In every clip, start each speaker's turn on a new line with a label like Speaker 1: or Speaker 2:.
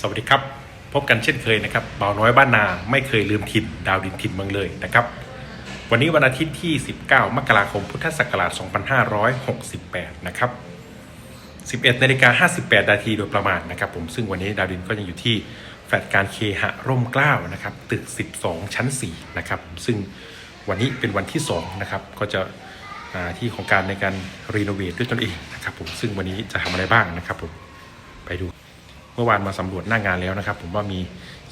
Speaker 1: สวัสดีครับ พบกันเช่นเคยนะครับเบาน้อยบ้านนาไม่เคยลืมถิ่น ดาวดินถิ่นเมืองเลยนะครับ วันนี้วันอาทิตย์ที่ 19 มกราคมพุทธศักราช 2568 นะครับ 11นาฬิกา58นาทีโดยประมาณนะครับ ผมซึ่งวันนี้ดาวดินก็ยังอยู่ที่แฟลตการเคหะร่มเกล้านะครับ ตึก 12 ชั้น 4 นะครับ ซึ่งวันนี้เป็นวันที่2นะครับก็จะที่ของการในการรีโนเวทด้วยตนเองนะครับผมซึ่งวันนี้จะทำอะไรบ้างนะครับผมไปดู เมื่อวานมาสำรวจหน้างานแล้วนะครับ ผมว่ามี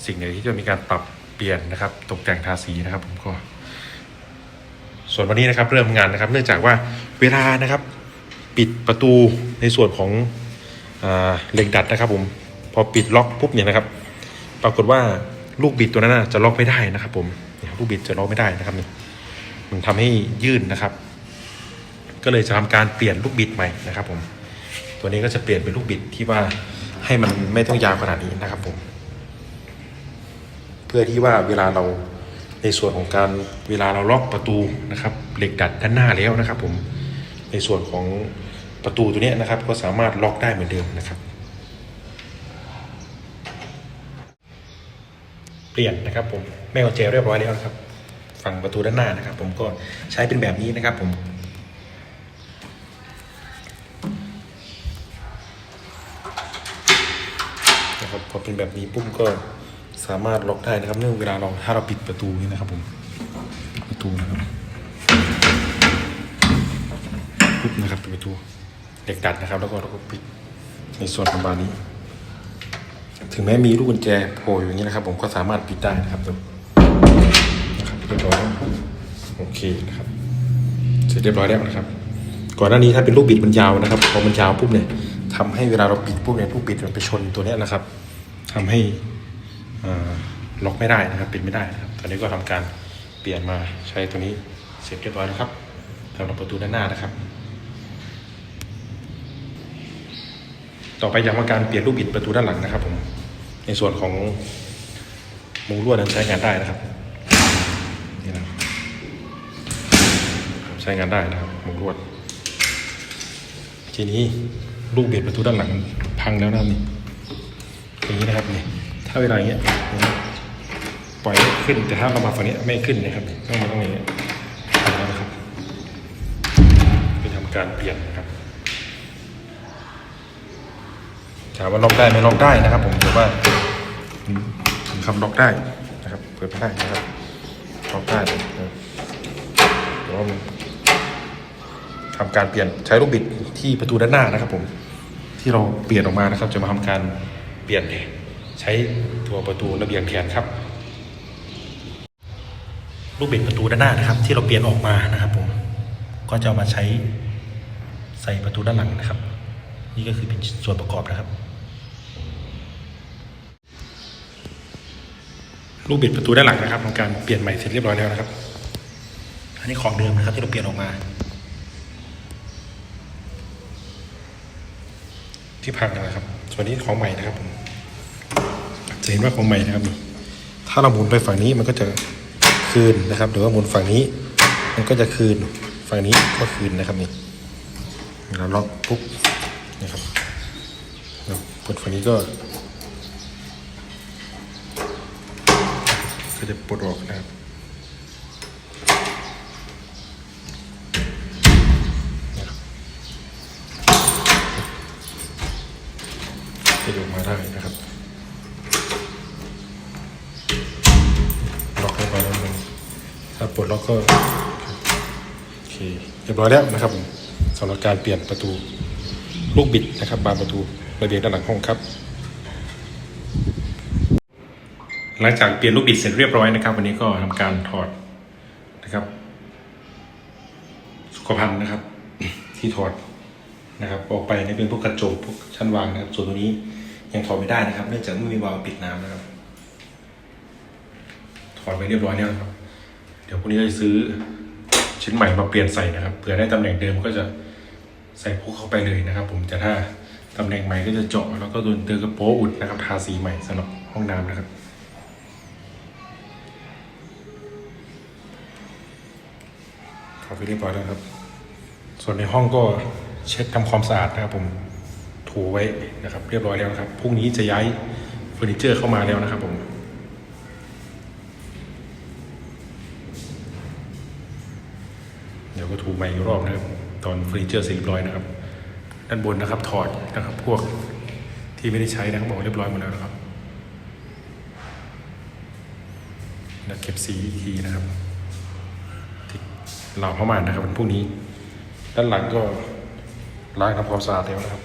Speaker 1: สิ่งไหนที่จะมีการปรับเปลี่ยนนะครับ ตกแต่งทาสีนะครับ ผมก็ ส่วนวันนี้นะครับ เริ่มงานนะครับ เนื่องจากว่าเวลานะครับ ปิดประตูในส่วนของเหล็กดัดนะครับ ผมพอปิดล็อกปุ๊บเนี่ยนะครับ ปรากฏว่าลูกบิดตัวนั้นจะล็อกไม่ได้นะครับ ผมเนี่ยลูกบิดจะล็อกไม่ได้นะครับนี่มันทำให้ยื่นนะครับ ก็เลยจะทำการเปลี่ยนลูกบิดใหม่นะครับ ผม ตัวนี้ก็จะเปลี่ยนเป็นลูกบิดที่ว่า ให้มันไม่ต้องยาวขนาดนี้นะครับผม เพื่อที่ว่าเวลาเราในส่วนของการเวลาเราล็อกประตูนะครับ เหล็กดัดด้านหน้าแล้วนะครับ ผมในส่วนของประตูตัวนี้นะครับ ก็สามารถล็อกได้เหมือนเดิมนะครับ เปลี่ยนนะครับผมแม่กุญแจเรียบร้อยแล้วนะครับ ฝั่งประตูด้านหน้านะครับ ผมก็ใช้เป็นแบบนี้นะครับ ผม นะครับพ อเป็นแบบนี้ปุ๊บก็สามารถล็อกได้นะครับ เนื่องเวลาเราถ้าเราปิดประตูนี่นะครับผมประตูนะครับปุ๊บนะครับปิดประตูเหล็กดัดนะครับ แล้วก็เราก็ปิดในส่วนของบานนี้ ถึงแม้มีลูกกุญแจโผล่อยู่อย่างนี้นะครับ ผมก็สามารถปิดได้นะครับดูนะครับเรียบร้อยโอเคนะครับ เสร็จเรียบร้อยแล้วนะครับ ก่อนหน้านี้ถ้าเป็นลูกบิดมันยาวนะครับพอมันยาวปุ๊บเนี่ยทำให้เวลาเราปิดปุ๊บเนี่ยลูกบิดมันไปชนตัวเนี้ยนะครับ ทำให้ล็อกไม่ได้นะครับปิดไม่ได้นะครับ ตอนนี้ก็ทำการเปลี่ยนมาใช้ตัวนี้เสร็จเรียบร้อยแล้วครับสำหรับประตูด้านหน้านะครับ ต่อไปจะทำการเปลี่ยนลูกบิดประตูด้านหลังนะครับผมในส่วนของมุงลวดนั้นใช้งานได้นะครับนี่นะครับใช้งานได้นะครับมุงลวด ทีนี้ลูกเบียดประตูด้านหลังพังแล้วนะนี่ อย่างนี้นะครับนี่ถ้าเวลาอย่างเงี้ยปล่อยขึ้นแต่ถ้าเรามาฝั่งนี้ไม่ขึ้นนะครับต้องมาต้องอย่างเงี้ยนะครับไปทำการเปลี่ยนนะครับถามว่าล็อกได้ไหมล็อกได้นะครับ ผมถือว่าผมทำล็อกได้นะครับเปิดไม่ได้นะครับล็อกได้แต่ว่าทำการเปลี่ยนใช้ลูกบิดที่ประตูด้านหน้านะครับ ผมที่เราเปลี่ยนออกมานะครับ จะมาทำการ เปลี่ยนใช้ตัวประตูระเบียงแทนครับลูกบิดประตูด้านหน้านะครับ ที่เราเปลี่ยนออกมานะครับผมก็จะเอามาใช้ใส่ประตูด้านหลังนะครับ นี่ก็คือเป็นส่วนประกอบนะครับ ลูกบิดประตูด้านหลังนะครับทำการเปลี่ยนใหม่เสร็จเรียบร้อยแล้วนะครับ อันนี้ของเดิมนะครับที่เราเปลี่ยนออกมา ที่พังนะครับส่วนนี้ของใหม่นะครับผมจะเห็นว่าของใหม่นะครับนี่ถ้าเราหมุนไปฝั่งนี้มันก็จะคืนนะครับหรือว่าหมุนฝั่งนี้ มันก็จะคืนฝั่งนี้ก็คืนนะครับนี่เราล็อกปุ๊บนะครับเรากดฝั่งนี้ก็ ก็จะปลดออกนะครับ จะออกมาได้นะครับล็อกเข้าไปแล้วมันถ้าปลดล็อกก็โอเคเรียบร้อยแล้วนะครับผมสำหรับการเปลี่ยนประตูลูกบิดนะครับ บานประตูระเบียงด้านหลังห้องครับ หลังจากเปลี่ยนลูกบิดเสร็จเรียบร้อยนะครับ วันนี้ก็ทำการถอดนะครับ สุขภัณฑ์นะครับ ที่ถอด นะครับ ออกไปนี่เป็นพวกกระจกพวกชั้นวางนะครับ ส่วนตัวนี้ยังถอดไม่ได้นะครับ เนื่องจากไม่มีวาล์วปิดน้ำนะครับ ถอดไปเรียบร้อยแล้วครับ เดี๋ยวพรุ่งนี้จะซื้อชิ้นใหม่มาเปลี่ยนใส่นะครับเผื่อได้ตำแหน่งเดิมก็จะใส่พวกเข้าไปเลยนะครับ ผมแต่ถ้าตำแหน่งใหม่ก็จะเจาะแล้วก็โดนเตือกระโปรงอุดนะครับทาสีใหม่สำหรับห้องน้ำนะครับถอดไปเรียบร้อยแล้วครับ ส่วนในห้องก็ เช็ดทำความสะอาดนะครับผมถูไว้นะครับ เรียบร้อยแล้วนะครับพรุ่งนี้จะย้ายเฟอร์นิเจอร์เข้ามาแล้วนะครับผมเดี๋ยวก็ถูใหม่อีกรอบนะครับตอนเฟอร์นิเจอร์เสร็จเรียบร้อยนะครับ ด้านบนนะครับถอดนะครับ พวกที่ไม่ได้ใช้นะครับบอกเรียบร้อยหมดแล้วนะครับแล้วเก็บสีอีกทีนะครับที่เราเข้ามานะครับวันพรุ่งนี้ ด้านหลังก็ ล้างทำความสะอาดแล้วนะครับ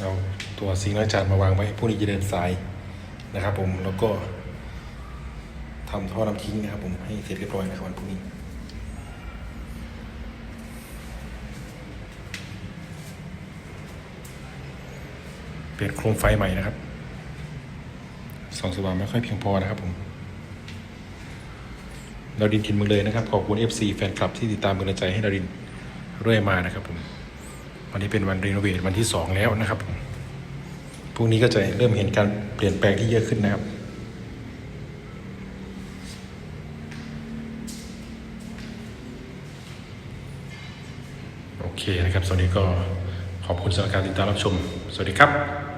Speaker 1: เอาตัวซิงค์ล้างจานมาวางไว้พรุ่งนี้จะเดินสายนะครับ ผมแล้วก็ทำท่อน้ำทิ้งนะครับผมให้เสร็จเรียบร้อยนะครับวันพรุ่งนี้เปลี่ยนโครงไฟใหม่นะครับส่องสว่างไม่ค่อยเพียงพอนะครับผมดาวดินทินเมืองเลยนะครับ ขอบคุณ FC แฟนคลับที่ติดตามกำลังใจให้ดาวดิน เรื่อยมานะครับผมวันนี้เป็นวันรีโนเวทวันที่สองแล้วนะครับผมพรุ่งนี้ก็จะเริ่มเห็นการเปลี่ยนแปลงที่เยอะขึ้นนะครับโอเคนะครับสวัสดีก็ขอบคุณสำหรับการติดตามรับชม สวัสดีครับ